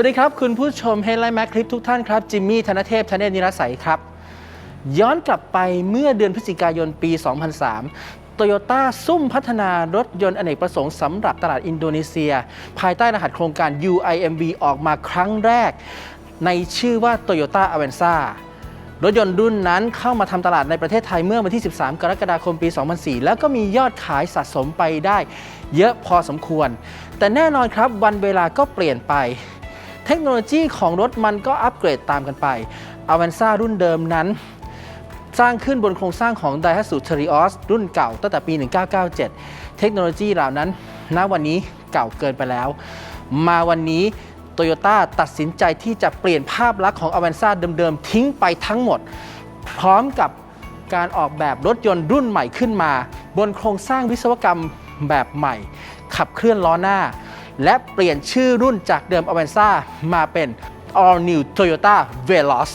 วัสดีครับคุณผู้ชม Headline Mac คลิปทุกท่านครับ จิมมี่ธนเทพธเนศนิรสัยครับ ย้อนกลับไปเมื่อเดือนพฤศจิกายนปี 2003 โตโยต้าซุ่มพัฒนารถยนต์อเนกประสงค์สำหรับตลาดอินโดนีเซีย ภายใต้รหัสโครงการ UIMV ออกมาครั้งแรก ในชื่อว่า Toyota Avanza รถยนต์รุ่นนั้นเข้ามาทำตลาดในประเทศไทยเมื่อวันที่ 13 กรกฎาคมปี 2004 แล้วก็มียอดขายสะสมไปได้ เยอะพอสมควร แต่แน่นอนครับวันเวลาก็เปลี่ยนไป เทคโนโลยีของรถมันก็อัปเกรดตามกันไป a v a n z a รุ่นเดิมนั้น สร้างขึ้นบนโครงสร้างของ Daihatsu Terios รุ่นเก่าตั้งแต่ปี 1997 เทคโนโลยีเหล่านั้น ณ วันนี้เก่าเกินไปแล้ว มาวันนี้ Toyota ตัดสินใจที่จะเปลี่ยนภาพลักษณ์ของ a v a n z a เดิมๆ ทิ้งไปทั้งหมด พร้อมกับการออกแบบรถยนต์รุ่นใหม่ขึ้นมา บนโครงสร้างวิศวกรรมแบบใหม่ ขับเคลื่อนล้อหน้า และเปลี่ยนชื่อรุ่นจากเดิม a v a n z a มาเป็น All New Toyota Veloz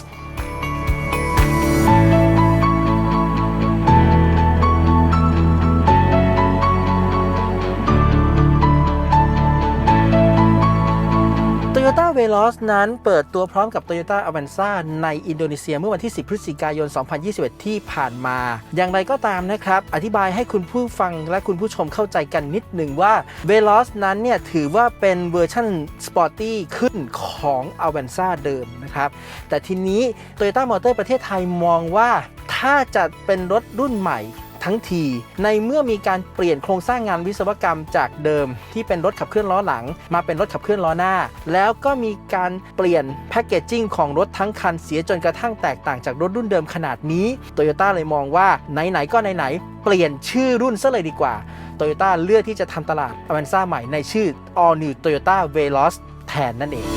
Toyota Veloz นั้นเปิดตัวพร้อมกับ Toyota Avanza ในอินโดนีเซียเมื่อวันที่ 10 พฤศจิกายน 2021 ที่ผ่านมา อย่างไรก็ตามนะครับ อธิบายให้คุณผู้ฟังและคุณผู้ชมเข้าใจกันนิดหนึ่งว่า Veloz นั้นเนี่ยถือว่าเป็นเวอร์ชันสปอร์ตี้ขึ้นของ Avanza เดิมนะครับ แต่ทีนี้ Toyota Motor ประเทศไทยมองว่าถ้าจะเป็นรถรุ่นใหม่ ทั้งที ในเมื่อมีการเปลี่ยนโครงสร้างงานวิศวกรรมจากเดิม ที่เป็นรถขับเคลื่อนล้อหลัง มาเป็นรถขับเคลื่อนล้อหน้า แล้วก็มีการเปลี่ยนแพคเกจจิ้งของรถทั้งคันเสียจนกระทั่งแตกต่างจากรถรุ่นเดิมขนาดนี้โตโยต้าเลยมองว่าไหนๆก็ไหนๆเปลี่ยนชื่อรุ่นซะเลยดีกว่าโตโยต้าเลือกที่จะทำตลาดอ v วนซ่าใหม่ในชื่อ All New Toyota Veloz แทนนั่นเอง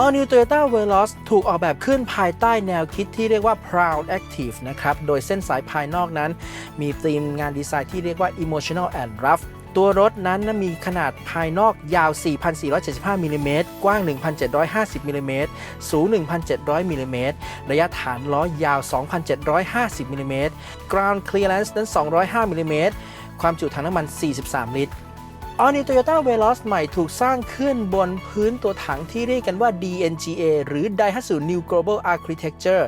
All New Toyota Veloz ถูกออกแบบขึ้นภายใต้แนวคิดที่เรียกว่า Proud Active นะครับ โดยเส้นสายภายนอกนั้น มีธีมงานดีไซน์ที่เรียกว่า Emotional and Rough ตัวรถนั้นมีขนาดภายนอกยาว 4,475มิลลิเมตรกว้าง 1,750มิลลิเมตรสูง 1,700มิลลิเมตรระยะฐานล้อยาว 2,750มิลลิเมตร Ground Clearance นั้น 205มิลลิเมตรความจุถังน้ำมัน 43 ลิตร All New Toyota Veloz ใหม่ถูกสร้างขึ้นบนพื้นตัวถังที่เรียกกันว่า DNGA หรือ Daihatsu New Global Architecture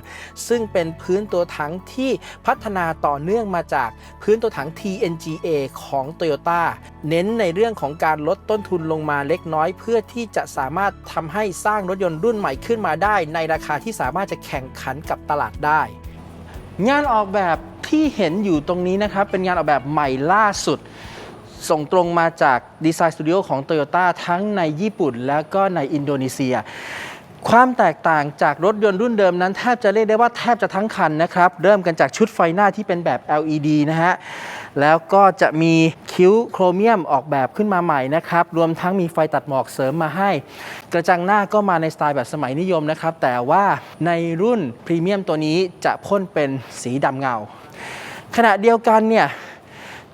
ซึ่งเป็นพื้นตัวถังที่พัฒนาต่อเนื่องมาจากพื้นตัวถัง TNGA ของ Toyota เน้นในเรื่องของการลดต้นทุนลงมาเล็กน้อยเพื่อที่จะสามารถทำให้สร้างรถยนต์รุ่นใหม่ขึ้นมาได้ ในราคาที่สามารถจะแข่งขันกับตลาดได้ งานออกแบบที่เห็นอยู่ตรงนี้นะครับเป็นงานออกแบบใหม่ล่าสุด ส่งตรงมาจากดีไซน์สตูดิโอของ Toyota ทั้งในญี่ปุ่นแล้วก็ในอินโดนีเซีย ความแตกต่างจากรถยนต์รุ่นเดิมนั้นแทบจะเรียกได้ว่าแทบจะทั้งคันนะครับ เริ่มกันจากชุดไฟหน้าที่เป็นแบบ LED นะฮะ แล้วก็จะมีคิ้วโครเมียมออกแบบขึ้นมาใหม่นะครับ รวมทั้งมีไฟตัดหมอกเสริมมาให้ กระจังหน้าก็มาในสไตล์แบบสมัยนิยมนะครับ แต่ว่าในรุ่นพรีเมียมตัวนี้จะพ่นเป็นสีดำเงา ขณะเดียวกันเนี่ย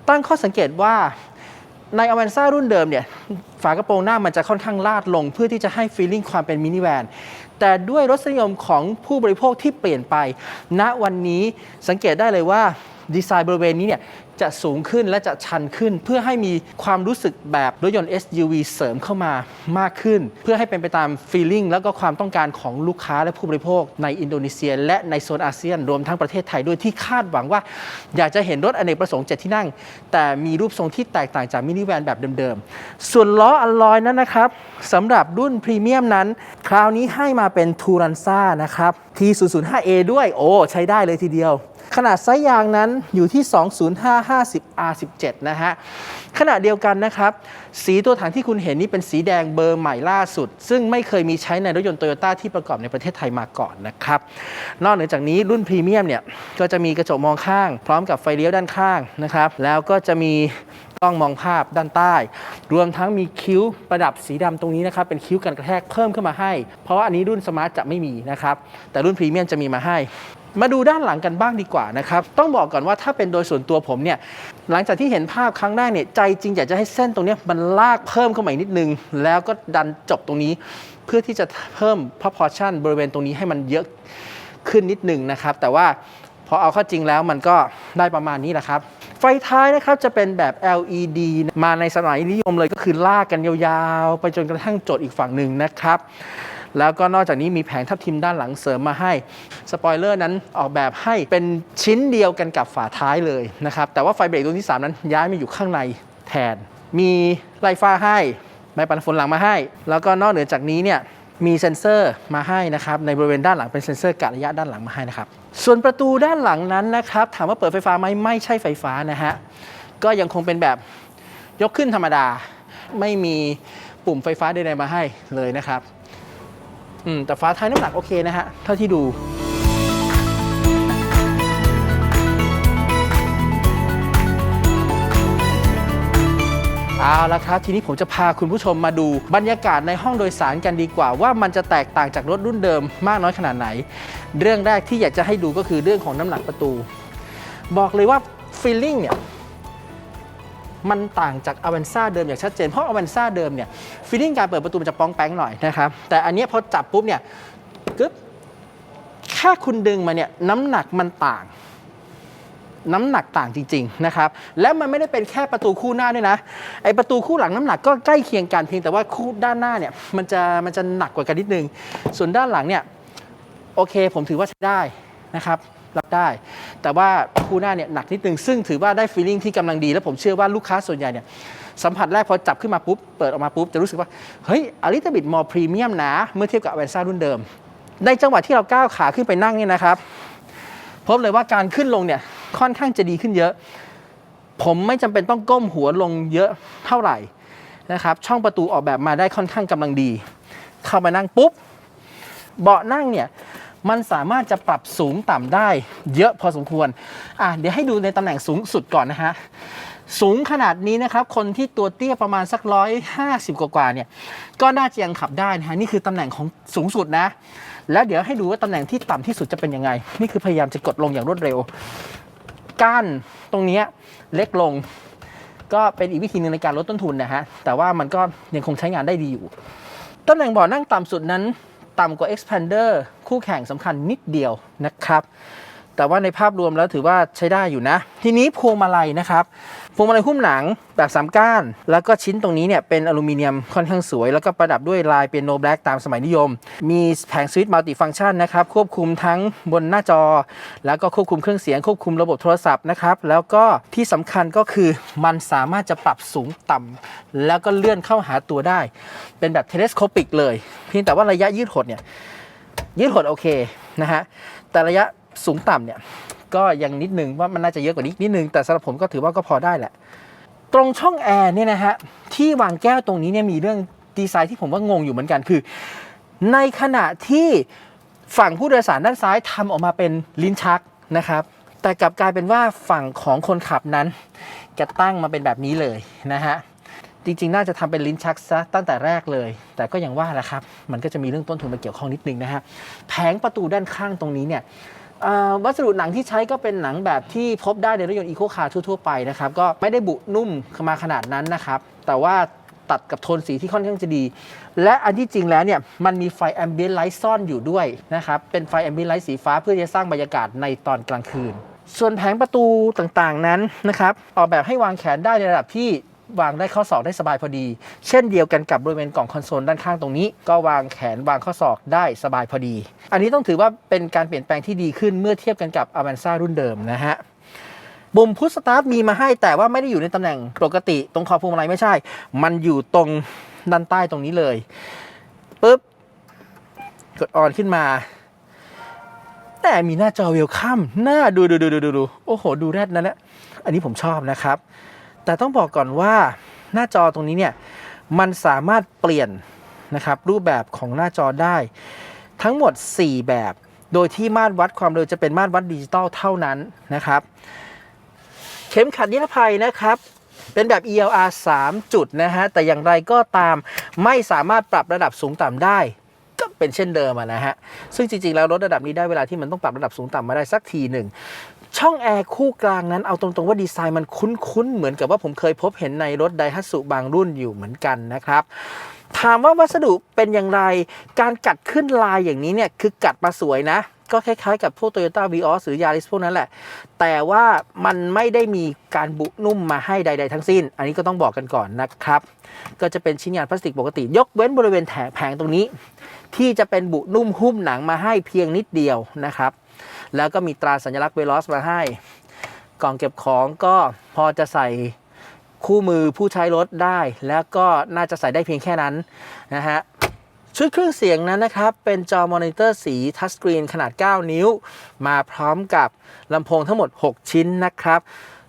ตั้งข้อสังเกตว่า ในอเวนซ่ารุ่นเดิมเนี่ยฝากระโปรงหน้ามันจะค่อนข้างลาดลง เพื่อที่จะให้ฟีลลิ่งความเป็นมินิแวนแต่ด้วยรสนิยมของผู้บริโภคที่เปลี่ยนไป ณวันนี้สังเกตได้เลยว่าดีไซน์บริเวณนี้เนี่ย จะสูงขึ้นและจะชันขึ้น เพื่อให้มีความรู้สึกแบบรถยนต์ SUV เสริมเข้ามามากขึ้น เพื่อให้เป็นไปตามฟีลลิ่งแล้วก็ความต้องการของลูกค้าและผู้บริโภคในอินโดนีเซีย และในโซนอาเซียนรวมทั้งประเทศไทยด้วยที่คาดหวังว่า อยากจะเห็นรถอเนกประสงค์เจ็ดที่นั่ง แต่มีรูปทรงที่แตกต่างจากมินิแวนแบบเดิมๆ ส่วนล้ออัลลอยนั้นนะครับสำหรับรุ่นพรีเมียมนั้น คราวนี้ให้มาเป็นทูรันซ่านะครับ T005A ด้วยโอ้ใช้ได้เลยทีเดียว ขนาดไซส์ยางนั้นอยู่ที่ 20550 R17 นะฮะขณะเดียวกันนะครับ สีตัวถังที่คุณเห็นนี่เป็นสีแดงเบอร์ใหม่ล่าสุด ซึ่งไม่เคยมีใช้ในรถยนต์โตโยต้าที่ประกอบในประเทศไทยมาก่อนนะครับ นอกเหนือจากนี้รุ่นพรีเมียมเนี่ยก็จะมีกระจกมองข้าง พร้อมกับไฟเลี้ยวด้านข้างนะครับแล้วก็จะมี กล้องมองภาพด้านใต้ รวมทั้งมีคิ้วประดับสีดำตรงนี้นะครับเป็นคิ้วกันกระแทกเพิ่มขึ้นมาให้ เพราะว่าอันนี้รุ่นสมาร์ทจะไม่มีนะครับแต่รุ่นพรีเมียมจะมีมาให้มาดูด้านหลังกันบ้างดีกว่านะครับ ต้องบอกก่อนว่าถ้าเป็นโดยส่วนตัวผมเนี่ย หลังจากที่เห็นภาพครั้งแรกเนี่ยใจจริงอยากจะให้เส้นตรงเนี้ยมันลากเพิ่มเข้ามาอีกนิดนึง แล้วก็ดันจบตรงนี้ เพื่อที่จะเพิ่ม proportion บริเวณตรงนี้ให้มันเยอะขึ้นนิดนึงนะครับ แต่ว่าพอเอาเข้าจริงแล้วมันก็ได้ประมาณนี้แหละครับ ฟไฟท้ายนะครับจะเป็นแบบ LED มาในสมัยนิยมเลยก็คือลากกันยาวๆ ไปจนกระทั่งจดอีกฝั่งหนึ่งนะครับ แล้วก็นอกจากนี้มีแผงทับทิมด้านหลังเสริมมาให้ สปอยเลอร์นั้นออกแบบให้เป็นชิ้นเดียวกันกับฝาท้ายเลยนะครับ แต่ว่าไฟเบรกตัวที่ 3 นั้นย้ายมาอยู่ข้างในแทน มีไลฟ้าให้ไม้ปันฝนหลังมาให้ แล้วก็นอกเหนือจากนี้เนี่ย มีเซ็นเซอร์มาให้นะครับในบริเวณด้านหลังเป็นเซ็นเซอร์กะระยะด้านหลังมาให้นะครับส่วนประตูด้านหลังนั้นนะครับถามว่าเปิดไฟฟ้าไหมไม่ใช่ไฟฟ้านะฮะก็ยังคงเป็นแบบยกขึ้นธรรมดา ไม่มีปุ่มไฟฟ้าใดๆมาให้เลยนะครับอืมแต่ฟ้าท้ายน้ำหนักโอเคนะฮะเท่าที่ดู เอาละครับ ทีนี้ผมจะพาคุณผู้ชมมาดูบรรยากาศในห้องโดยสารกันดีกว่า ว่ามันจะแตกต่างจากรถรุ่นเดิมมากน้อยขนาดไหน เรื่องแรกที่อยากจะให้ดูก็คือเรื่องของน้ำหนักประตู บอกเลยว่าฟีลลิ่งเนี่ยมันต่างจากอเวนซ่าเดิมอย่างชัดเจน เพราะอเวนซ่าเดิมเนี่ยฟีลลิ่งการเปิดประตูมันจะป้องแป้งหน่อยนะครับ แต่อันนี้พอจับปุ๊บเนี่ยกึ๊บแค่คุณดึงมาเนี่ยน้ำหนักมันต่าง น้ำหนักต่างจริงๆนะครับและมันไม่ได้เป็นแค่ประตูคู่หน้าด้วยนะไอประตูคู่หลังน้ำหนักก็ใกล้เคียงกันเพียงแต่ว่าคู่ด้านหน้าเนี่ยมันจะมันจะหนักกว่ากันนิดนึง ส่วนด้านหลังเนี่ยโอเคผมถือว่าใช้ได้นะครับรับได้ แต่ว่าคู่หน้าเนี่ยหนักนิดนึง ซึ่งถือว่าได้ฟีลลิ่งที่กำลังดี และผมเชื่อว่าลูกค้าส่วนใหญ่เนี่ยสัมผัสแรกพอจับขึ้นมาปุ๊บ เปิดออกมาปุ๊บ จะรู้สึกว่า เฮ้ยอลิตบิดมอพรีเมียมนะ เมื่อเทียบกับอเวนซ่ารุ่นเดิม ในจังหวะที่เราก้าวขาขึ้นไปนั่งเนี่ยนะครับ พบเลยว่าการขึ้นลงเนี่ย ค่อนข้างจะดีขึ้นเยอะ ผมไม่จำเป็นต้องก้มหัวลงเยอะเท่าไหร่นะครับ ช่องประตูออกแบบมาได้ค่อนข้างกำลังดี เข้ามานั่งปุ๊บ เบาะนั่งเนี่ยมันสามารถจะปรับสูงต่ำได้เยอะพอสมควร อะเดี๋ยวให้ดูในตำแหน่งสูงสุดก่อนนะฮะ สูงขนาดนี้นะครับ คนที่ตัวเตี้ยประมาณสักร้อยห้าสิบกว่าเนี่ย ก็น่าจะยังขับได้นะฮะ นี่คือตำแหน่งของสูงสุดนะ แล้วเดี๋ยวให้ดูว่าตำแหน่งที่ต่ำที่สุดจะเป็นยังไง นี่คือพยายามจะกดลงอย่างรวดเร็ว ก้านตรงนี้เล็กลง ก็เป็นอีกวิธีหนึ่งในการลดต้นทุนนะฮะ แต่ว่ามันก็ยังคงใช้งานได้ดีอยู่ ตำแหน่งบ่อนั่งต่ำสุดนั้น ต่ำกว่า Expander คู่แข่งสำคัญนิดเดียวนะครับ แต่ว่าในภาพรวมแล้วถือว่าใช้ได้อยู่นะ ทีนี้พวงมาลัยนะครับพวงมาลัยหุ้มหนังแบบสามก้าน แล้วก็ชิ้นตรงนี้เนี่ยเป็นอลูมิเนียมค่อนข้างสวย แล้วก็ประดับด้วยลายเป็นโนแบล็กตามสมัยนิยม มีแผงสวิตช์มัลติฟังก์ชันนะครับควบคุมทั้งบนหน้าจอ แล้วก็ควบคุมเครื่องเสียงควบคุมระบบโทรศัพท์นะครับแล้วก็ที่สำคัญก็คือมันสามารถจะปรับสูงต่ำแล้วก็เลื่อนเข้าหาตัวได้ เป็นแบบเทเลสโคปิกเลย เพียงแต่ว่าระยะยืดหดเนี่ยยืดหดโอเคนะฮะแต่ระยะ สูงต่ำเนี่ยก็ยังนิดนึงว่ามันน่าจะเยอะกว่านี้นิดนึง แต่สำหรับผมก็ถือว่าก็พอได้แหละ ตรงช่องแอร์เนี่ยนะฮะที่วางแก้วตรงนี้เนี่ยมีเรื่องดีไซน์ที่ผมว่างงอยู่เหมือนกันคือ ในขณะที่ฝั่งผู้โดยสารด้านซ้ายทำออกมาเป็นลิ้นชักนะครับ แต่กลับกลายเป็นว่าฝั่งของคนขับนั้นจะตั้งมาเป็นแบบนี้เลยนะฮะจริงๆ น่าจะทำเป็นลิ้นชักซะตั้งแต่แรกเลย แต่ก็ยังว่าแหละครับ มันก็จะมีเรื่องต้นทุนมาเกี่ยวข้องนิดนึงนะฮะ แผงประตูด้านข้างตรงนี้เนี่ย วัสดุหนังที่ใช้ก็เป็นหนังแบบที่พบได้ในรถยนต์อีโคคาร์ทั่วๆไปนะครับ ก็ไม่ได้บุนุ่มมาขนาดนั้นนะครับ แต่ว่าตัดกับโทนสีที่ค่อนข้างจะดี และอันที่จริงแล้วเนี่ยมันมีไฟแอมเบียนไลท์ซ่อนอยู่ด้วยนะครับ เป็นไฟแอมเบียนไลท์สีฟ้าเพื่อจะสร้างบรรยากาศในตอนกลางคืน ส่วนแผงประตูต่างๆนั้นนะครับ ออกแบบให้วางแขนได้ในระดับที่ วางได้ข้อศอกได้สบายพอดี เช่นเดียวกันกับบริเวณกล่องคอนโซลด้านข้างตรงนี้ ก็วางแขนวางข้อศอกได้สบายพอดี อันนี้ต้องถือว่าเป็นการเปลี่ยนแปลงที่ดีขึ้นเมื่อเทียบกันกับ a v a n z a รุ่นเดิมนะฮะปุ่มพุชสตาร์ทมีมาให้แต่ว่าไม่ได้อยู่ในตำแหน่งปกติตรงคอพวงมาลัยไม่ใช่ มันอยู่ตรงด้านใต้ตรงนี้เลยปุ๊บกดออนขึ้นมา แต่มีหน้าจอเวลคัมหน้าดูดูดูดูดูดูโอ้โห ดูแรดนั่นแหละอันนี้ผมชอบนะครับ แต่ต้องบอกก่อนว่าหน้าจอตรงนี้เนี่ยมันสามารถเปลี่ยนนะครับรูปแบบของหน้าจอได้ ทั้งหมด 4 แบบ โดยที่มาตรวัดความเร็วจะเป็นมาตรวัดดิจิตอลเท่านั้นนะครับ เข็มขัดนิรภัยนะครับเป็นแบบ ELR 3 จุดนะฮะ แต่อย่างไรก็ตามไม่สามารถปรับระดับสูงต่ำได้ ก็เป็นเช่นเดิมะนะฮะ ซึ่งจริงๆ แล้วรถระดับนี้ได้เวลาที่มันต้องปรับระดับสูงต่ำมาได้สักทีหนึ่ง ช่องแอร์คู่กลางนั้นเอาตรงๆว่าดีไซน์มันคุ้นๆ เหมือนกับว่าผมเคยพบเห็นในรถไดฮัตสุบางรุ่นอยู่เหมือนกันนะครับถามว่าวัสดุเป็นอย่างไร การกัดขึ้นลายอย่างนี้เนี่ยคือกัดมาสวยนะ ก็คล้ายๆกับพวก Toyota Vios หรือ Yaris พวกนั้นแหละ แต่ว่ามันไม่ได้มีการบุนุ่มมาให้ใด ๆ ทั้งสิ้น อันนี้ก็ต้องบอกกันก่อนนะครับ ก็จะเป็นชิ้นงานพลาสติกปกติ ยกเว้นบริเวณแถแผงตรงนี้ ที่จะเป็นบุนุ่มหุ้มหนังมาให้เพียงนิดเดียวนะครับ แล้วก็มีตราสัญลักษณ์เวลอสมาให้ กล่องเก็บของก็พอจะใส่คู่มือผู้ใช้รถได้ แล้วก็น่าจะใส่ได้เพียงแค่นั้นนะฮะชุดเครื่องเสียงนั้นนะครับ เป็นจอมอนิเตอร์สีทัชสกรีนขนาด 9 นิ้ว มาพร้อมกับลำโพงทั้งหมด 6 ชิ้นนะครับ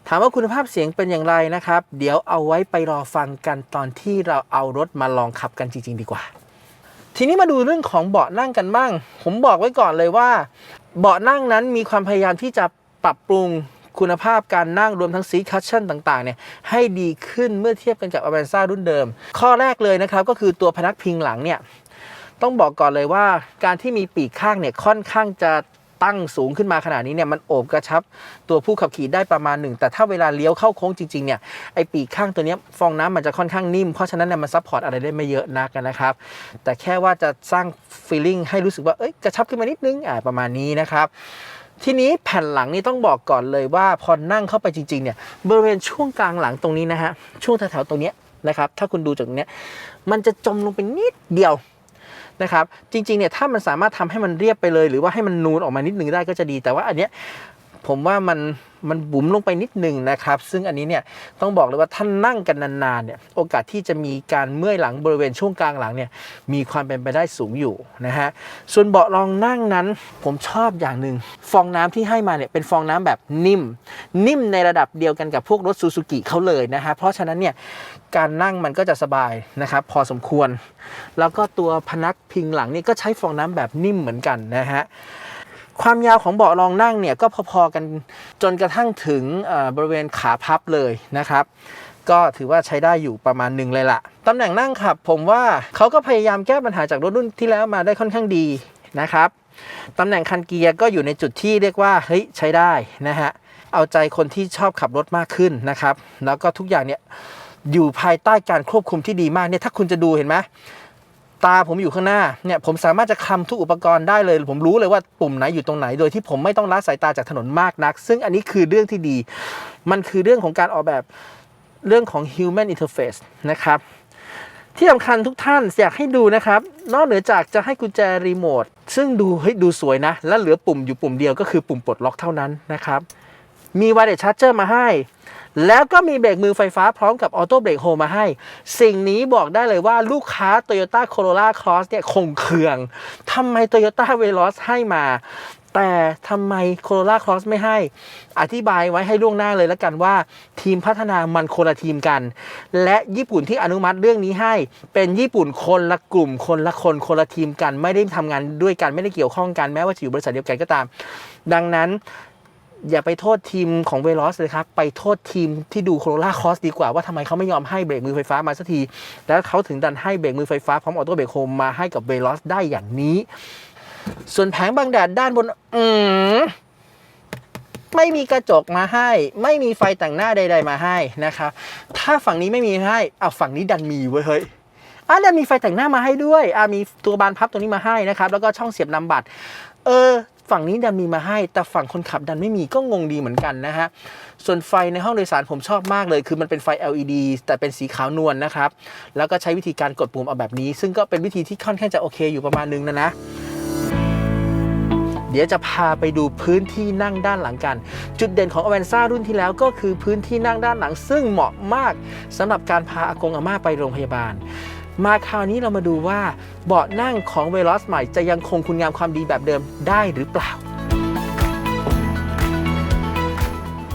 ถามว่าคุณภาพเสียงเป็นอย่างไรนะครับ เดี๋ยวเอาไว้ไปรอฟังกันตอนที่เราเอารถมาลองขับกันจริง ๆ ดีกว่า ทีนี้มาดูเรื่องของเบาะนั่งกันบ้าง ผมบอกไว้ก่อนเลยว่า เบาะนั่งนั้นมีความพยายามที่จะปรับปรุงคุณภาพการนั่งรวมทั้งซีคัชชั่นต่างๆเนี่ยให้ดีขึ้นเมื่อเทียบกันกับอเวนซ่ารุ่นเดิม ข้อแรกเลยนะครับก็คือตัวพนักพิงหลังเนี่ยต้องบอกก่อนเลยว่าการที่มีปีกข้างเนี่ยค่อนข้างจะ ตั้งสูงขึ้นมาขนาดนี้เนี่ยมันโอบกระชับ ตัวผู้ขับขี่ได้ประมาณหนึ่งแต่ถ้าเวลาเลี้ยวเข้าโค้งจริงๆเนี่ยไอปีกข้างตัวนี้ฟองน้ำมันจะค่อนข้างนิ่ม เพราะฉะนั้นเนี่ยมันซัพพอร์ตอะไรได้ไม่เยอะนักนะครับ แต่แค่ว่าจะสร้างฟีลลิ่งให้รู้สึกว่าเอ้ยกระชับขึ้นมานิดนึงอ่าประมาณนี้นะครับทีนี้แผ่นหลังนี่ต้องบอกก่อนเลยว่าพอนั่งเข้าไปจริงๆเนี่ยบริเวณช่วงกลางหลังตรงนี้นะฮะช่วงแถวๆตรงนี้นะครับถ้าคุณดูจากตรงเนี้ยมันจะจมลงไปนิดเดียว นะครับจริงๆเนี่ยถ้ามันสามารถทำให้มันเรียบไปเลย หรือว่าให้มันนูนออกมานิดนึงได้ก็จะดี แต่ว่าอันเนี้ยผมว่ามัน มันบุ๋มลงไปนิดหนึ่งนะครับ ซึ่งอันนี้เนี่ยต้องบอกเลยว่าท่านนั่งกันนานๆเนี่ยโอกาสที่จะมีการเมื่อยหลังบริเวณช่วงกลางหลังเนี่ยมีความเป็นไปได้สูงอยู่นะฮะส่วนเบาะรองนั่งนั้นผมชอบอย่างหนึ่งฟองน้ำที่ให้มาเนี่ยเป็นฟองน้ำแบบนิ่ม นิ่มในระดับเดียวกันกับพวกรถซูซูกิเขาเลยนะฮะเพราะฉะนั้นเนี่ยการนั่งมันก็จะสบายนะครับพอสมควร แล้วก็ตัวพนักพิงหลังนี่ก็ใช้ฟองน้ำแบบนิ่มเหมือนกันนะฮะ ความยาวของเบาะรองนั่งเนี่ยก็พอๆกันจนกระทั่งถึงบริเวณขาพับเลยนะครับ ก็ถือว่าใช้ได้อยู่ประมาณหนึ่งเลยละตำแหน่งนั่งขับ ผมว่าเขาก็พยายามแก้ปัญหาจากรถรุ่นที่แล้วมาได้ค่อนข้างดีนะครับตำแหน่งคันเกียร์ก็อยู่ในจุดที่เรียกว่าเฮ้ยใช้ได้นะฮะเอาใจคนที่ชอบขับรถมากขึ้นนะครับ แล้วก็ทุกอย่างเนี่ยอยู่ภายใต้การควบคุมที่ดีมากเนี่ยถ้าคุณจะดูเห็นไหม ตาผมอยู่ข้างหน้าเนี่ยผมสามารถจะคำทุกอุปกรณ์ได้เลย ผมรู้เลยว่าปุ่มไหนอยู่ตรงไหน โดยที่ผมไม่ต้องละสายตาจากถนนมากนัก ซึ่งอันนี้คือเรื่องที่ดี มันคือเรื่องของการออกแบบเรื่องของ human interface นะครับ ที่สำคัญทุกท่านอยากให้ดูนะครับ นอกเหนือจากจะให้กุญแจรีโมทซึ่งดูเฮ้ยดูสวยนะ และเหลือปุ่มอยู่ปุ่มเดียวก็คือปุ่มปลดล็อกเท่านั้นนะครับมีไวเลสชาร์จเจอร์มาให้ แล้วก็มีเบรกมือไฟฟ้าพร้อมกับออโต้เบรกโฮมาให้ สิ่งนี้บอกได้เลยว่าลูกค้า Toyota Corolla Cross เนี่ยคงเคืองทำไม Toyota Veloz ให้มา แต่ทำไม Corolla Cross ไม่ให้ อธิบายไว้ให้ล่วงหน้าเลยแล้วกันว่า ทีมพัฒนามันคนละทีมกัน และญี่ปุ่นที่อนุมัติเรื่องนี้ให้ เป็นญี่ปุ่นคนละกลุ่มคนละคนคนละทีมกัน ไม่ได้ทำงานด้วยกันไม่ได้เกี่ยวข้องกันแม้ว่าจะอยู่บริษัทเดียวกันก็ตาม ดังนั้น อย่าไปโทษทีมของเวลอสเลยครับ ไปโทษทีมที่ดูโคโรล่าคอสดีกว่าว่าทำไมเขาไม่ยอมให้เบรกมือไฟฟ้ามาสักที แล้วเขาถึงดันให้เบรกมือไฟฟ้าพร้อมออโต้เบรกโฮมมาให้กับเวลอสได้อย่างนี้ ส่วนแผงบังแดดด้านบน อืมไม่มีกระจกมาให้ ไม่มีไฟแต่งหน้าใด ๆ มาให้นะครับ ถ้าฝั่งนี้ไม่มีให้เอาฝั่งนี้ดันมีเว้ยเฮ้ยอะแล้วมีไฟแต่งหน้ามาให้ด้วยอะมีตัวบานพับตรงนี้มาให้นะครับ แล้วก็ช่องเสียบนำบัตร เออ ฝั่งนี้ดันมีมาให้ แต่ฝั่งคนขับดันไม่มีก็งงดีเหมือนกันนะฮะ ส่วนไฟในห้องโดยสารผมชอบมากเลย คือมันเป็นไฟ LED แต่เป็นสีขาวนวลนะครับ แล้วก็ใช้วิธีการกดปุ่มเอาแบบนี้ ซึ่งก็เป็นวิธีที่ค่อนข้างจะโอเคอยู่ประมาณนึงนะนะเดี๋ยวจะพาไปดูพื้นที่นั่งด้านหลังกัน จุดเด่นของ a v a n z a รุ่นที่แล้วก็คือพื้นที่นั่งด้านหลัง ซึ่งเหมาะมากสำหรับการพาอากงอาม่าไปโรงพยาบาล มาคราวนี้เรามาดูว่าเบาะนั่งของ v e l o s ใหม่จะยังคงคุณงามความดีแบบเดิมได้หรือเปล่า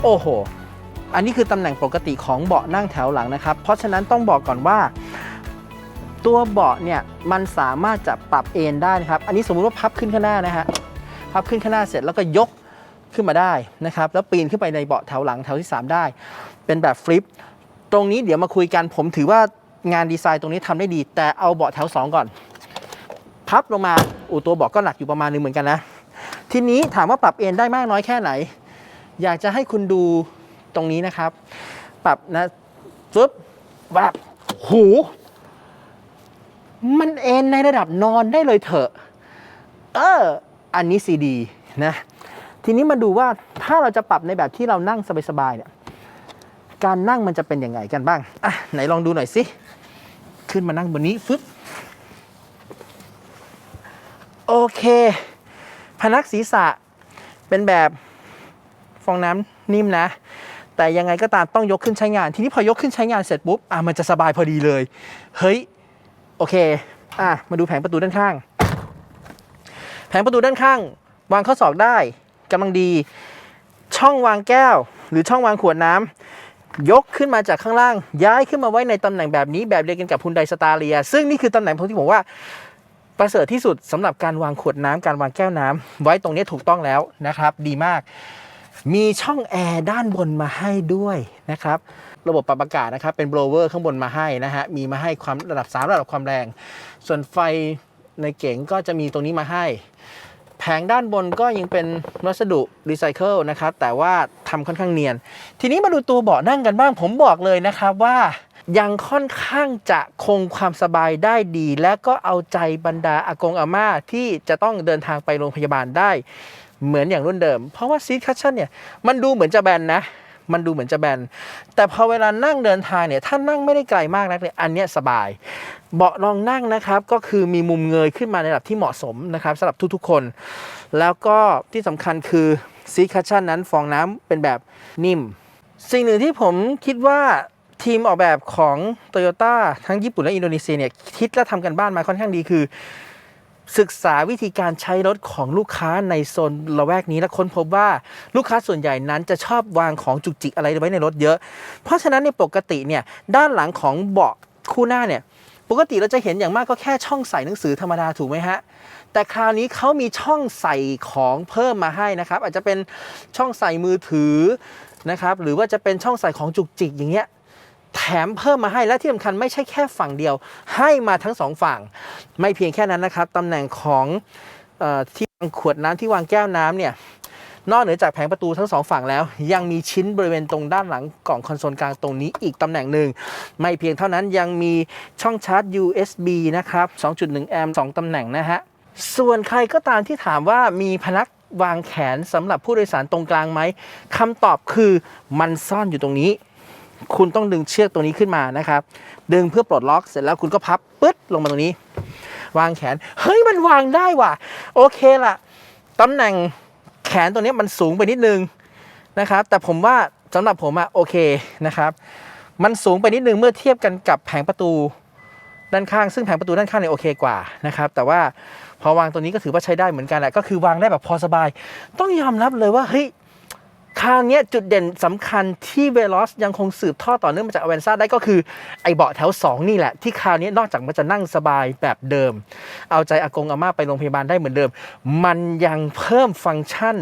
โอ้โห อันนี้คือตำแหน่งปกติของเบาะนั่งแถวหลังนะครับ เพราะฉะนั้นต้องบอกก่อนว่า ตัวเบาะเนี่ยมันสามารถจะปรับเอนได้นะครับ อันนี้สมมุติว่าพับขึ้นข้างหน้านะฮะพับขึ้นข้างหน้าเสร็จแล้วก็ยกขึ้นมาได้นะครับ แล้วปีนขึ้นไปในเบาะแถวหลังแถวที่ 3 ได้ เป็นแบบฟลิปตรงนี้เดี๋ยวมาคุยกันผมถือว่า งานดีไซน์ตรงนี้ทำได้ดี แต่เอาเบาะแถว 2 ก่อน พับลงมาอูตัวเบาะก็หนักอยู่ประมาณนึงเหมือนกันนะ ทีนี้ถามว่าปรับเอนได้มากน้อยแค่ไหน อยากจะให้คุณดูตรงนี้นะครับ ปรับนะฟึบแบบหู มันเอนในระดับนอนได้เลยเถอะ เออ อันนี้ซีดีนะ ทีนี้มาดูว่าถ้าเราจะปรับในแบบที่เรานั่งสบายๆเนี่ย การนั่งมันจะเป็นยังไงกันบ้างอะไหนลองดูหน่อยสิขึ้นมานั่งบนนี้ฟึบโอเค พนักศีรษะเป็นแบบฟองน้ำนิ่มนะ แต่ยังไงก็ตามต้องยกขึ้นใช้งาน ทีนี้พอยกขึ้นใช้งานเสร็จปุ๊บอะมันจะสบายพอดีเลย เฮ้ย โอเคอะมาดูแผงประตูด้านข้าง แผงประตูด้านข้าง วางข้อศอกได้กำลังดี ช่องวางแก้ว หรือช่องวางขวดน้ำ ยกขึ้นมาจากข้างล่าง ย้ายขึ้นมาไว้ในตำแหน่งแบบนี้แบบเดียวกันกับฮุนไดสตาเรียซึ่งนี่คือตำแหน่งที่ผมว่าประเสริฐที่สุดสำหรับการวางขวดน้ำการวางแก้วน้ำไว้ตรงนี้ถูกต้องแล้วนะครับ ดีมาก มีช่องแอร์ด้านบนมาให้ด้วยนะครับ ระบบปรับอากาศนะครับ เป็นโบรเวอร์ข้างบนมาให้นะฮะ มีมาให้ความระดับ 3 ระดับความแรง ส่วนไฟในเก๋งก็จะมีตรงนี้มาให้ แผงด้านบนก็ยังเป็นวัสดุรีไซเคิลนะครับแต่ว่าทำค่อนข้างเนียน ทีนี้มาดูตัวเบาะนั่งกันบ้างผมบอกเลยนะครับว่ายังค่อนข้างจะคงความสบายได้ดี และก็เอาใจบรรดาอากงอาม่าที่จะต้องเดินทางไปโรงพยาบาลได้เหมือนอย่างรุ่นเดิม เพราะว่าซีทคัชชั่นเนี่ยมันดูเหมือนจะแบนนะ มันดูเหมือนจะแบน แต่พอเวลานั่งเดินทางเนี่ยถ้านั่งไม่ได้ไกลมากนักเนี่ยอันเนี้ยสบาย เบาะรองนั่งนะครับก็คือมีมุมเงยขึ้นมาในระดับที่เหมาะสมนะครับสำหรับทุกๆคน แล้วก็ที่สำคัญคือซีคัชชั่นนั้นฟองน้ำเป็นแบบนิ่ม สิ่งหนึ่งที่ผมคิดว่าทีมออกแบบของ t o y ยต้ทั้งญี่ปุ่นและอินโดนีเซียเนี่ยคิดและทำกันบ้านมาค่อนข้างดีคือ ศึกษาวิธีการใช้รถของลูกค้าในโซนละแวกนี้ และค้นพบว่าลูกค้าส่วนใหญ่นั้นจะชอบวางของจุกจิกอะไรไว้ในรถเยอะ เพราะฉะนั้นในปกติเนี่ยด้านหลังของเบาะคู่หน้าเนี่ยปกติเราจะเห็นอย่างมากก็แค่ช่องใส่หนังสือธรรมดาถูกไหมฮะแต่คราวนี้เขามีช่องใส่ของเพิ่มมาให้นะครับ อาจจะเป็นช่องใส่มือถือนะครับหรือว่าจะเป็นช่องใส่ของจุกจิกอย่างเงี้ย แถมเพิ่มมาให้และที่สำคัญไม่ใช่แค่ฝั่งเดียว ให้มาทั้งสองฝั่ง ไม่เพียงแค่นั้นนะครับตำแหน่งของออที่วางขวดน้ำที่วางแก้วน้ำเนี่ยนอกเหนือจากแผงประตูทั้งสองฝั่งแล้ว ยังมีชิ้นบริเวณตรงด้านหลังกล่องคอนโซลกลางตรงนี้อีกตำแหน่งหนึ่ง ไม่เพียงเท่านั้นยังมีช่องชาร์จ USB นะครับ 2.1 แอมป์ 2ตำแหน่งนะฮะ ส่วนใครก็ตามที่ถามว่ามีพนักวางแขนสำหรับผู้โดยสารตรงกลางไหมคำตอบคือมันซ่อนอยู่ตรงนี้ คุณต้องดึงเชือกตัวนี้ขึ้นมานะครับ ดึงเพื่อปลดล็อกเสร็จแล้วคุณก็พับปึ๊ดลงมาตรงนี้ วางแขน เฮ้ยมันวางได้ว่ะ โอเคละตำแหน่งแขนตัวนี้มันสูงไปนิดนึงนะครับ แต่ผมว่าสำหรับผมอะโอเคนะครับ มันสูงไปนิดนึงเมื่อเทียบกันกับแผงประตูด้านข้าง ซึ่งแผงประตูด้านข้างเนี่ยโอเคกว่านะครับ แต่ว่าพอวางตัวนี้ก็ถือว่าใช้ได้เหมือนกันแหละก็คือวางได้แบบพอสบาย ต้องยอมรับเลยว่าเฮ้ย คราวนี้จุดเด่นสำคัญที่เวล o สยังคงสืบทอดต่อเนื่องมาจากอเวนซ่าได้ก็คือ ไอเบาะแถว 2 นี่แหละ ที่คราวนี้นอกจากมันจะนั่งสบายแบบเดิม เอาใจอากงอาม่าไปโรงพยาบาลได้เหมือนเดิม มันยังเพิ่มฟังก์ชัน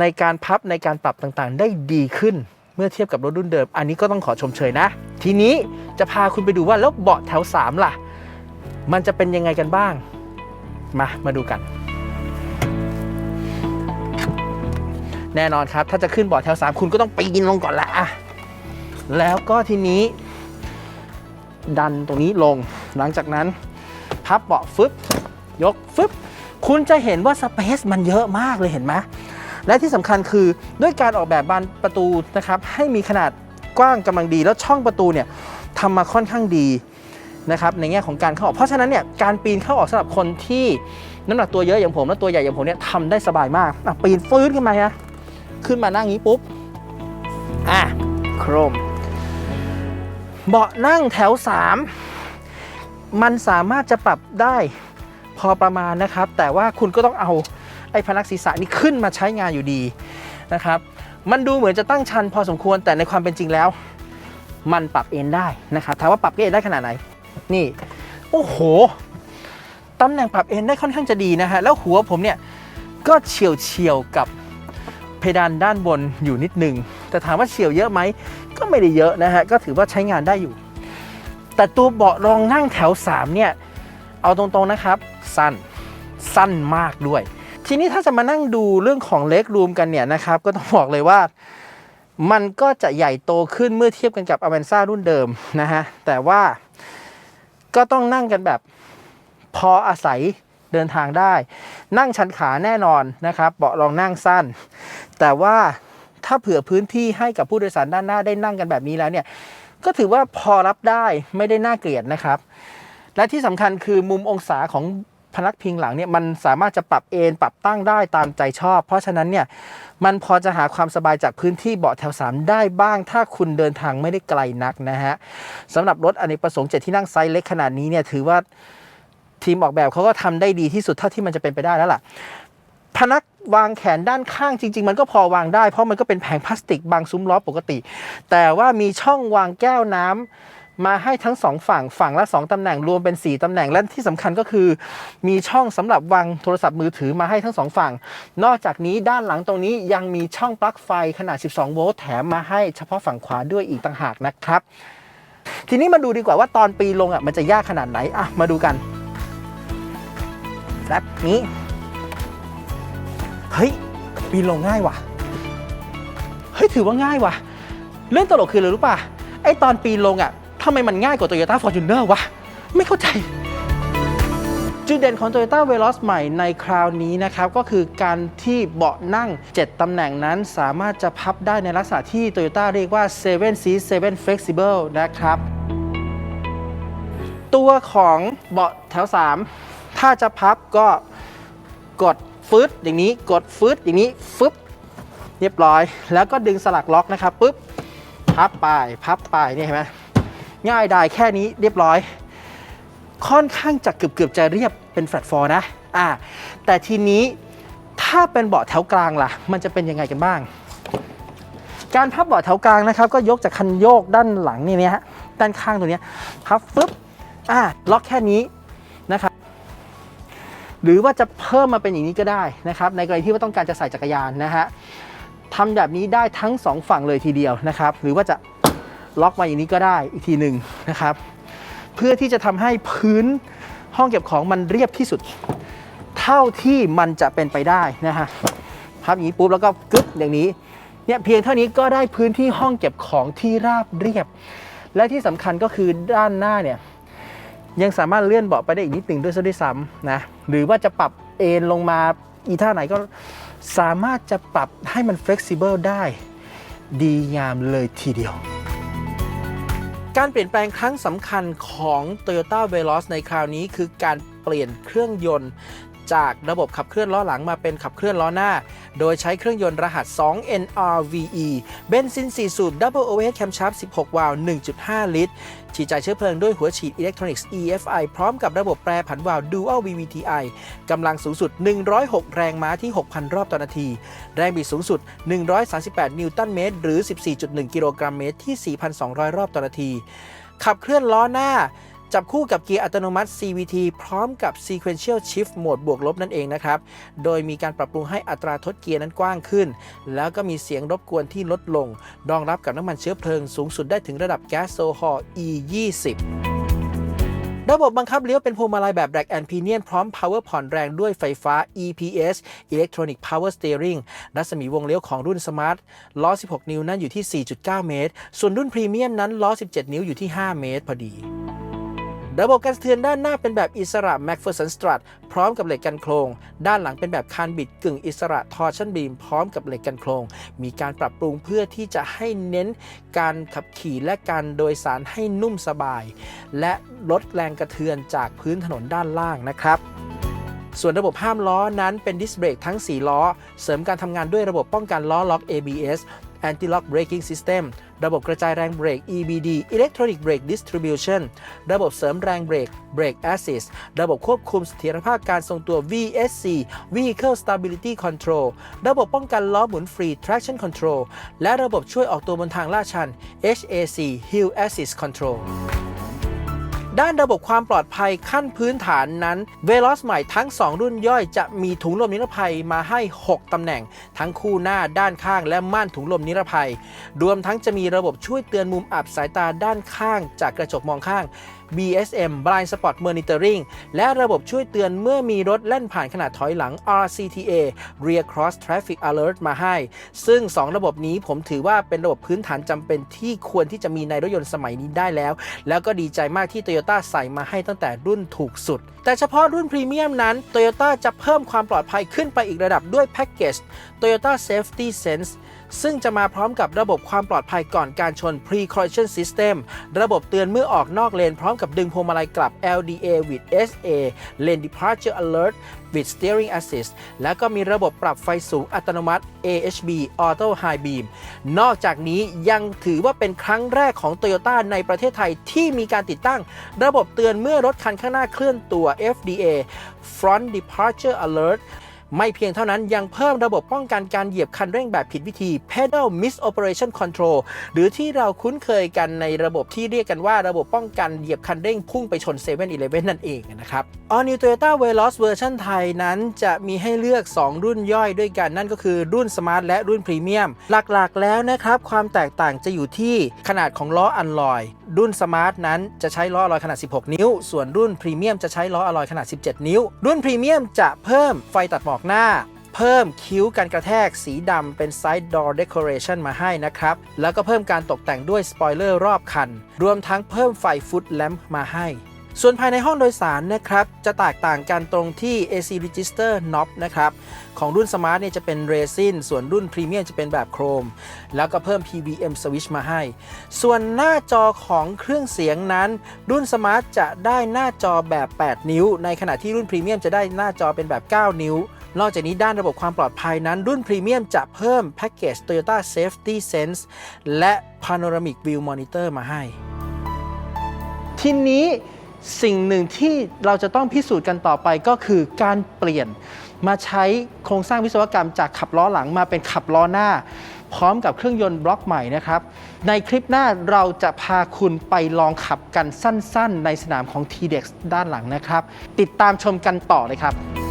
ในการพับในการปรับต่างๆ ได้ดีขึ้นเมื่อเทียบกับรถรุ่นเดิม อันนี้ก็ต้องขอชมเชยนะ ทีนี้จะพาคุณไปดูว่าแล้วเบาะแถว 3 ล่ะ มันจะเป็นยังไงกันบ้าง มามาดูกัน แน่นอนครับ ถ้าจะขึ้นเบาะแถว3คุณก็ต้องปีนลงก่อนละอะแล้วก็ทีนี้ ดันตรงนี้ลง หลังจากนั้น พับเบาะฟึบยกฟึบคุณจะเห็นว่าสเปซมันเยอะมากเลยเห็นไหมและที่สำคัญคือด้วยการออกแบบบานประตูนะครับ ให้มีขนาดกว้างกำลังดี แล้วช่องประตูเนี่ยทำมาค่อนข้างดีนะครับในแง่ของการเข้าออก เพราะฉะนั้นเนี่ยการปีนเข้าออกสำหรับคนที่น้ำหนักตัวเยอะอย่างผมและตัวใหญ่อย่างผมเนี่ยทำได้สบายมากปีนฟื้นขึ้นมาฮะ ขึ้นมานั่งอย่างนี้ปุ๊บ อะ โครม เบาะนั่งแถว 3 มันสามารถจะปรับได้พอประมาณนะครับ แต่ว่าคุณก็ต้องเอาไอ้พนักศีรษะนี้ขึ้นมาใช้งานอยู่ดีนะครับ มันดูเหมือนจะตั้งชันพอสมควรแต่ในความเป็นจริงแล้ว มันปรับเอนได้นะครับถามว่าปรับเอนได้ขนาดไหน นี่ โอ้โหตำแหน่งปรับเอนได้ค่อนข้างจะดีนะฮะแล้วหัวผมเนี่ยก็เฉียวเฉียวๆกับ เพดานด้านบนอยู่นิดหนึ่งแต่ถามว่าเฉียวเยอะไหมก็ไม่ได้เยอะนะฮะก็ถือว่าใช้งานได้อยู่ แต่ตัวเบาะรองนั่งแถว 3 เนี่ย เอาตรงๆนะครับ สั้นสั้นมากด้วย ทีนี้ถ้าจะมานั่งดูเรื่องของเล็กรูมกันเนี่ยนะครับ ก็ต้องบอกเลยว่ามันก็จะใหญ่โตขึ้นเมื่อเทียบกันกับ a v a n z a รุ่นเดิมนะฮะแต่ว่าก็ต้องนั่งกันแบบพออาศัย เดินทางได้ นั่งชันขาแน่นอนนะครับเบาะรองนั่งสั้น แต่ว่าถ้าเผื่อพื้นที่ให้กับผู้โดยสารด้านหน้าได้นั่งกันแบบนี้แล้วเนี่ยก็ถือว่าพอรับได้ไม่ได้น่าเกลียดนะครับ และที่สำคัญคือมุมองศาของพนักพิงหลังเนี่ยมันสามารถจะปรับเอนปรับตั้งได้ตามใจชอบ เพราะฉะนั้นเนี่ยมันพอจะหาความสบายจากพื้นที่เบาะแถว 3 ได้บ้าง ถ้าคุณเดินทางไม่ได้ไกลนักนะฮะสำหรับรถอเนกประสงค์เจ็ดที่นั่งไซส์เล็กขนาดนี้เนี่ยถือว่า ทีมออกแบบเขาก็ทำได้ดีที่สุดเท่าที่มันจะเป็นไปได้แล้วล่ะพนักวางแขนด้านข้างจริง ๆ มันก็พอวางได้ เพราะมันก็เป็นแผงพลาสติกบางซุ้มล้อปกติ แต่ว่ามีช่องวางแก้วน้ำมาให้ทั้งสองฝั่งฝั่งละ 2ตำแหน่งรวมเป็น 4ตำแหน่งและที่สำคัญก็คือ มีช่องสำหรับวางโทรศัพท์มือถือมาให้ทั้งสองฝั่ง นอกจากนี้ด้านหลังตรงนี้ยังมีช่องปลั๊กไฟขนาด 12 โวลต์แถมมาให้เฉพาะฝั่งขวาด้วยอีกต่างหากนะครับ ทีนี้มาดูดีกว่าว่าตอนปีลงอะมันจะยากขนาดไหนอะมาดูกัน แฟลปนี้ เฮ้ย ปีนลงง่ายว่ะ เฮ้ย ถือว่าง่ายว่ะ เรื่องตลกคืออะไรรู้ป่ะ ไอตอนปีนลงอะทำไมมันง่ายกว่า Toyota Fortuner วะ ไม่เข้าใจ จุดเด่นของ Toyota Veloz ใหม่ในคราวนี้นะครับ ก็คือการที่เบาะนั่ง 7 ตำแหน่งนั้นสามารถจะพับได้ในลักษณะที่ Toyota เรียกว่า 7 seat 7 flexible นะครับ ตัวของเบาะแถว 3 ถ้าจะพับก็กดฟึดอย่างนี้กดฟึดอย่างนี้ฟึบเรียบร้อย แล้วก็ดึงสลักล็อกนะครับปุ๊บพับไปพับไปนี่เห็นไหมง่ายได้แค่นี้เรียบร้อย ค่อนข้างจะเกือบเกือบจะเรียบเป็นแฟลตฟอร์นะอ่าแต่ทีนี้ถ้าเป็นเบาะแถวกลางล่ะ มันจะเป็นยังไงกันบ้าง การพับเบาะแถวกลางนะครับ ก็ยกจากคันโยกด้านหลังนี่นี่ฮะด้านข้างตัวนี้พับฟึบอ่าล็อกแค่นี้นะครับ หรือว่าจะเพิ่มมาเป็นอย่างนี้ก็ได้นะครับในกรณีที่ว่าต้องการจะใส่จักรยานนะฮะทำแบบนี้ได้ทั้งสองฝั่งเลยทีเดียวนะครับหรือว่าจะล็อกมาอย่างนี้ก็ได้อีกทีหนึ่งนะครับ เพื่อที่จะทำให้พื้นห้องเก็บของมันเรียบที่สุด เท่าที่มันจะเป็นไปได้นะฮะพับอย่างนี้ปุ๊บแล้วก็กึ๊บอย่างนี้เนี่ยเพียงเท่านี้ก็ได้พื้นที่ห้องเก็บของที่ราบเรียบ และที่สำคัญก็คือด้านหน้าเนี่ย ยังสามารถเลื่อนเบาะไปได้อีกนิดหนึ่งด้วยซ้ำด้วยซ้ำนะหรือว่าจะปรับเอนลงมาอีท่าไหนก็สามารถจะปรับให้มันเฟล็กซิเบิลได้ ดีงามเลยทีเดียว การเปลี่ยนแปลงครั้งสำคัญของ Toyota Veloz ในคราวนี้คือการเปลี่ยนเครื่องยนต์ จากระบบขับเคลื่อนล้อหลังมาเป็นขับเคลื่อนล้อหน้า โดยใช้เครื่องยนต์รหัส 2NRVE เบนซิน 4 สูบ Double Overhead Camshaft 16 วาล์ว 1.5 ลิตร ฉีดจ่ายเชื้อเพลิงด้วยหัวฉีด Electronics EFI พร้อมกับระบบแปรผันวาล์ว Dual VVTi กำลังสูงสุด 106 แรงม้าที่ 6,000 รอบต่อนาที แรงบิดสูงสุด 138 นิวตันเมตร หรือ 14.1 กิโลกรัมเมตรที่ 4,200 รอบต่อนาที ขับเคลื่อนล้อหน้า จับคู่กับเกียร์อัตโนมัติ CVT พร้อมกับ Sequential Shift โหมดบวกลบนั่นเองนะครับ โดยมีการปรับปรุงให้อัตราทดเกียร์นั้นกว้างขึ้น แล้วก็มีเสียงรบกวนที่ลดลง รองรับกับน้ำมันเชื้อเพลิงสูงสุดได้ถึงระดับแก๊สโซฮอล์ E20 ระบบบังคับเลี้ยวเป็นพวงมาลัยแบบ Rack and Pinion พร้อม Power ผ่อนแรงด้วยไฟฟ้า EPS Electronic Power Steering รัศมีวงเลี้ยวของรุ่น Smart ล้อ 16 นิ้วนั้นอยู่ที่ 4.9 เมตร ส่วนรุ่นพรีเมียมนั้นล้อ 17 นิ้วอยู่ที่ 5 เมตรพอดี ระบบการสะเทือนด้านหน้าเป็นแบบอิสระ MacPherson Strut พร้อมกับเหล็กกันโครง ด้านหลังเป็นแบบคานบิดกึ่งอิสระ Torsion Beam พร้อมกับเหล็กกันโครง มีการปรับปรุงเพื่อที่จะให้เน้นการขับขี่และการโดยสารให้นุ่มสบาย และลดแรงกระเทือนจากพื้นถนนด้านล่างนะครับส่วนระบบห้ามล้อนั้นเป็นดิสเบรกทั้ง 4 ล้อ เสริมการทำงานด้วยระบบป้องกันล้อล็อก ABS Anti-lock braking system ระบบกระจายแรงเบรก EBD Electronic Brake Distribution ระบบเสริมแรงเบรก Brake Assist ระบบควบคุมเสถียรภาพการทรงตัว VSC Vehicle Stability Control ระบบป้องกันล้อหมุนฟรี Traction Control และระบบช่วยออกตัวบนทางลาดชัน HAC Hill Assist Control ด้านระบบความปลอดภัยขั้นพื้นฐานนั้น Veloz ใหม่ทั้ง 2 รุ่นย่อยจะมีถุงลมนิรภัยมาให้ 6 ตำแหน่ง ทั้งคู่หน้าด้านข้างและม่านถุงลมนิรภัย รวมทั้งจะมีระบบช่วยเตือนมุมอับสายตาด้านข้าง จากกระจกมองข้าง BSM Blind Spot Monitoring และระบบช่วยเตือนเมื่อมีรถแล่นผ่านขณะถอยหลัง RCTA Rear Cross Traffic Alert มาให้ ซึ่ง 2 ระบบนี้ผมถือว่าเป็นระบบพื้นฐานจำเป็นที่ควรที่จะมีในรถยนต์สมัยนี้ได้แล้ว แล้วก็ดีใจมากที่ Toyota ใส่มาให้ตั้งแต่รุ่นถูกสุด แต่เฉพาะรุ่นพรีเมียมนั้น Toyota จะเพิ่มความปลอดภัยขึ้นไปอีกระดับด้วยแพ็กเกจ Toyota Safety Sense ซึ่งจะมาพร้อมกับระบบความปลอดภัยก่อนการชน Pre-collision System ระบบเตือนเมื่อออกนอกเลนพร้อมกับดึงพวงมาลัยกลับ LDA with SA Lane Departure Alert with Steering Assist แล้วก็มีระบบปรับไฟสูงอัตโนมัติ AHB Auto High Beam นอกจากนี้ยังถือว่าเป็นครั้งแรกของ Toyota ในประเทศไทยที่มีการติดตั้ง ระบบเตือนเมื่อรถคันข้างหน้าเคลื่อนตัว FDA Front Departure Alert ไม่เพียงเท่านั้นยังเพิ่มระบบป้องกันการเหยียบคันเร่งแบบผิดวิธี Pedal Misoperation Control หรือที่เราคุ้นเคยกันในระบบที่เรียกกันว่าระบบป้องกันเหยียบคันเร่งพุ่งไปชน7 e เ e ่ e อนั่นเองนะครับ All New Toyota Veloz เวอร์ชันไทยนั้นจะมีให้เลือก 2 รุ่นย่อยด้วยกันนั่นก็คือรุ่น Smart และรุ่น Premium หลักๆ แล้วนะครับ ความแตกต่างจะอยู่ที่ขนาดของล้ออันลอย รุ่น Smart นั้นจะใช้ล้ออะลอยขนาด 16 นิ้ว ส่วนรุ่น Premium จะใช้ล้ออะลอยขนาด 17 นิ้ว รุ่น Premium จะเพิ่มไฟตัดหมอกหน้า เพิ่มคิ้วกันกระแทกสีดำเป็น Side Door Decoration มาให้นะครับ แล้วก็เพิ่มการตกแต่งด้วยสปอยเลอร์รอบคัน รวมทั้งเพิ่มไฟฟุตแลมป์มาให้ส่วนภายในห้องโดยสารนะครับ จะแตกต่างกันตรงที่ AC Register Knob นะครับ ของรุ่น Smart เนี่ยจะเป็นเรซินส่วนรุ่น Premium จะเป็นแบบโครม แล้วก็เพิ่ม PWM Switch มาให้ ส่วนหน้าจอของเครื่องเสียงนั้น รุ่น Smart จะได้หน้าจอแบบ 8 นิ้ว ในขณะที่รุ่น Premium จะได้หน้าจอเป็นแบบ 9 นิ้ว นอกจากนี้ด้านระบบความปลอดภัยนั้น รุ่น Premium จะเพิ่มแพ็กเกจ Toyota Safety Sense และ Panoramic View Monitor มาให้ ทีนี้สิ่งหนึ่งที่เราจะต้องพิสูจน์กันต่อไปก็คือการเปลี่ยนมาใช้โครงสร้างวิศวกรรมจากขับล้อหลังมาเป็นขับล้อหน้า พร้อมกับเครื่องยนต์บล็อกใหม่นะครับ ในคลิปหน้าเราจะพาคุณไปลองขับกันสั้นๆ ในสนามของ t d e x ด้านหลังนะครับ ติดตามชมกันต่อเลยครับ